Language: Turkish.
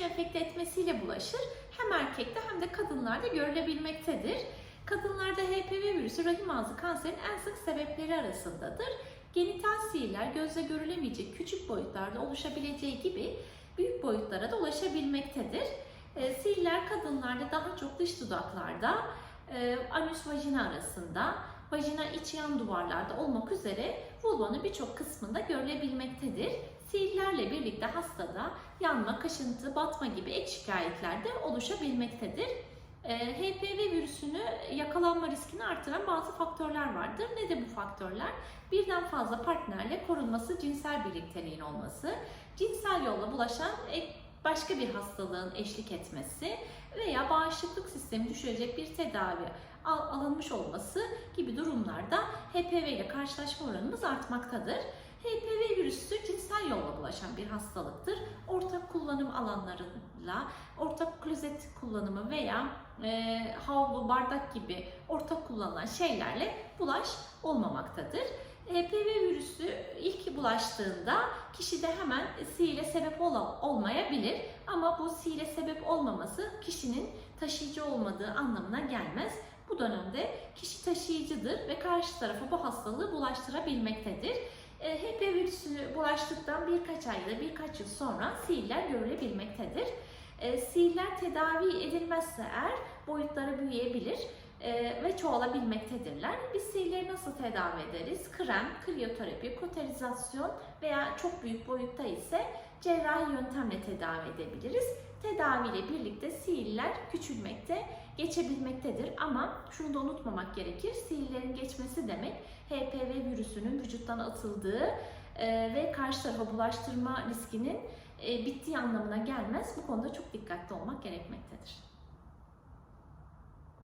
enfekte etmesiyle bulaşır. Hem erkekte hem de kadınlarda görülebilmektedir. Kadınlarda HPV virüsü rahim ağzı kanserinin en sık sebepleri arasındadır. Genital sihirler gözle görülemeyecek küçük boyutlarda oluşabileceği gibi büyük boyutlara da ulaşabilmektedir. E, sihirler kadınlarda daha çok dış dudaklarda, e, anüs vajina arasında, vajina iç yan duvarlarda olmak üzere vulvanın birçok kısmında görülebilmektedir. Sihirlerle birlikte hastada yanma, kaşıntı, batma gibi ek şikayetler de oluşabilmektedir. E, HPV virüsünü yakalanma riskini artıran bazı faktörler vardır. Ne de bu faktörler? Birden fazla partnerle korunması, cinsel birlikteliğin olması, cinsel yolla bulaşan başka bir hastalığın eşlik etmesi veya bağışıklık sistemi düşürecek bir tedavi al- alınmış olması gibi durumlarda HPV ile karşılaşma oranımız artmaktadır. HPV virüsü cinsel yolla bulaşan bir hastalıktır. Ortak kullanım alanlarıyla, ortak klozet kullanımı veya e, havlu, bardak gibi ortak kullanılan şeylerle bulaş olmamaktadır. HPV virüsü ilk bulaştığında kişide hemen sihire sebep ol- olmayabilir ama bu sihire sebep olmaması kişinin taşıyıcı olmadığı anlamına gelmez. Bu dönemde kişi taşıyıcıdır ve karşı tarafa bu hastalığı bulaştırabilmektedir. E, HPV virüsü bulaştıktan birkaç ay ya da birkaç yıl sonra sihirler görülebilmektedir. E, sihirler tedavi edilmezse eğer boyutları büyüyebilir e, ve çoğalabilmektedirler. Biz sihirleri nasıl tedavi ederiz? Krem, kriyoterapi, koterizasyon veya çok büyük boyutta ise cerrahi yöntemle tedavi edebiliriz. Tedaviyle birlikte sihirler küçülmekte, geçebilmektedir ama şunu da unutmamak gerekir. Sihirlerin geçmesi demek HPV virüsünün vücuttan atıldığı e, ve karşı tarafa bulaştırma riskinin e, bittiği anlamına gelmez. Bu konuda çok dikkatli olmak gerekmektedir.